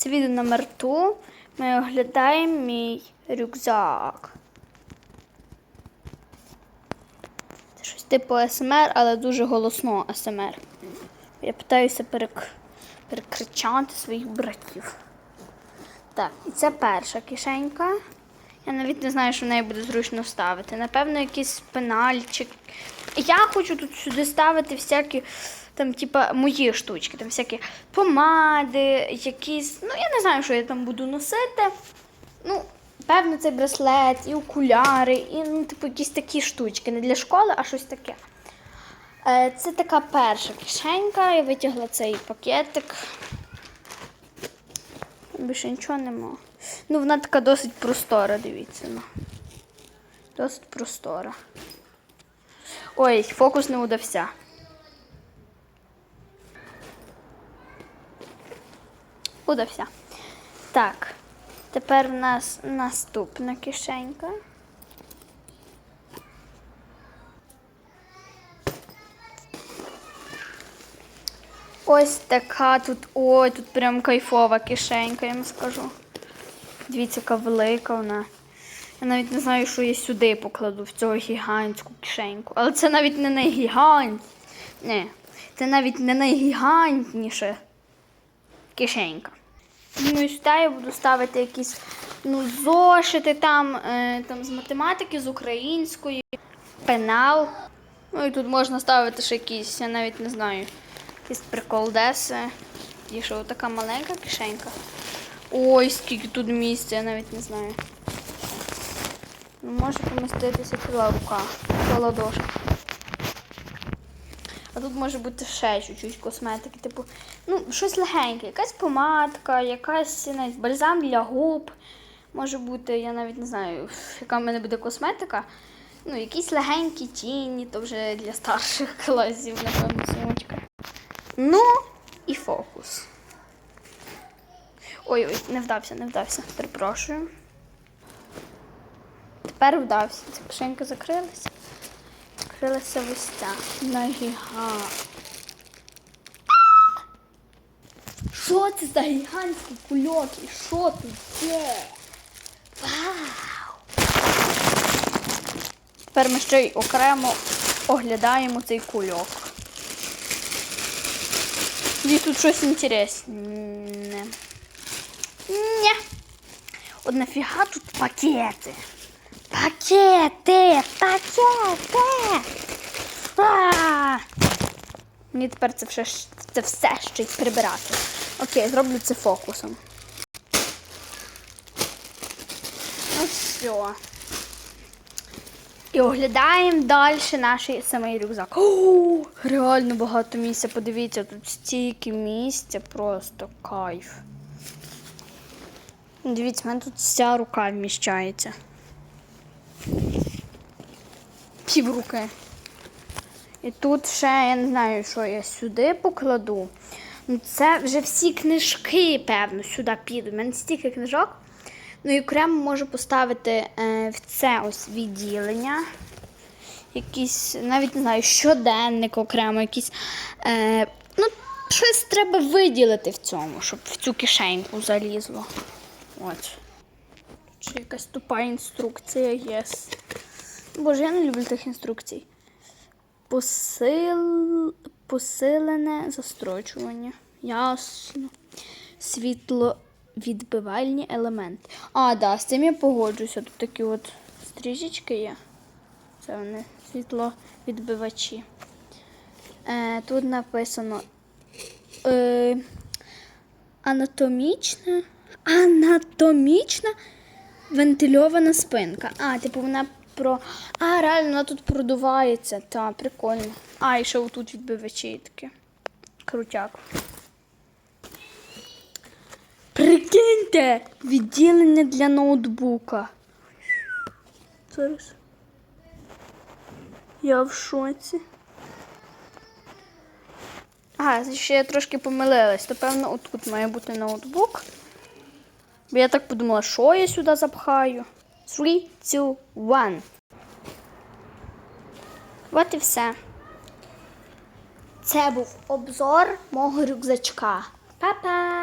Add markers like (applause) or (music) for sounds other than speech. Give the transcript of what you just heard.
Це відео номер 2. Ми оглядаємо мій рюкзак. Це щось типу АСМР, але дуже голосно АСМР. Я питаюся перек... перекричати своїх братів. Так, і це перша кишенька. Я навіть не знаю, що в неї буде зручно вставити. Напевно, якийсь пенальчик. Я хочу тут сюди ставити всякі там, типа, мої штучки, там всякі помади, якісь. Ну, я не знаю, що я там буду носити. Ну, певно, цей браслет, і окуляри, і ну, типу, якісь такі штучки. Не для школи, а щось таке. Е, Це така перша кишенька. Я витягла цей пакетик. Більше нічого нема. Ну, вона така досить простора, дивіться. Ну. Досить простора. Ой, фокус не удався. Удався. Так. Тепер в нас наступна кишенька. Ось така тут. Ой, тут прям кайфова кишенька, я вам скажу. Дивіться, яка велика вона. Я навіть не знаю, що я сюди покладу в цю гігантську кишеньку. Але це навіть не найгігант. Не, це навіть не найгігантніша кишенька. Ну і сюди я буду ставити якісь ну, зошити там, е, там з математики, з української, пенал. Ну і тут можна ставити ще якісь, я навіть не знаю, якісь приколдеси. І що така маленька кишенька. Ой, скільки тут місця, я навіть не знаю. Ну, може поміститися ціла рука, ціла ладошка. Тут може бути ще чуть-чуть косметики, типу, ну, щось легеньке, якась помадка, якась навіть бальзам для губ. Може бути, я навіть не знаю, (laughs) яка в мене буде косметика. Ну, якісь легенькі тіні, то вже для старших (laughs) класів, напевно, сумочка. Ну, і фокус. Ой-ой, не вдався, не вдався. Перепрошую. Тепер вдався. Ця кишенька закрилася. Закрилася ось ця. Нагіга. Що це за гігантські кульоки? Що тут є? Вау! Тепер ми ще й окремо оглядаємо цей кульок. І тут щось інтересне. Ні. От нафіга тут пакети? Пакети! Пакети! А! Мені тепер це все, це все ще й прибирати. Окей, зроблю це фокусом. Ну все. І оглядаємо далі наш самий рюкзак. О, реально багато місця. Подивіться, тут стільки місця, просто кайф. Дивіться, в мене тут вся рука вміщається. Пів руки. І тут ще я не знаю, що я сюди покладу. Ну, Це вже всі книжки, певно, сюди підуть. У мене стільки книжок. Ну і окремо можу поставити е, в це ось відділення. Якісь, навіть не знаю, щоденник окремо, якісь. Е, ну, щось треба виділити в цьому, щоб в цю кишеньку залізло. От. Чи якась тупа інструкція є. Боже, я не люблю тих інструкцій. Посил... Посилене застрочування. Ясно. Світловідбивальні елементи. А, да, з цим я погоджуюся. Тут такі от стрижечки є. Це вони світловідбивачі. Е, тут написано е, анатомічна. Анатомічна вентильована спинка. А, типу, вона про. А, реально, вона тут продувається. Та, прикольно. А, і ще отут відбивачі такі. Крутяк. Прикиньте! Відділення для ноутбука. Зараз. Я в шоці. Ага, ще я трошки помилилась. То, певно, отут має бути ноутбук. Бо я так подумала, що я сюди запхаю. 3, 2, 1. От і все. Це був обзор мого рюкзачка. Па-па!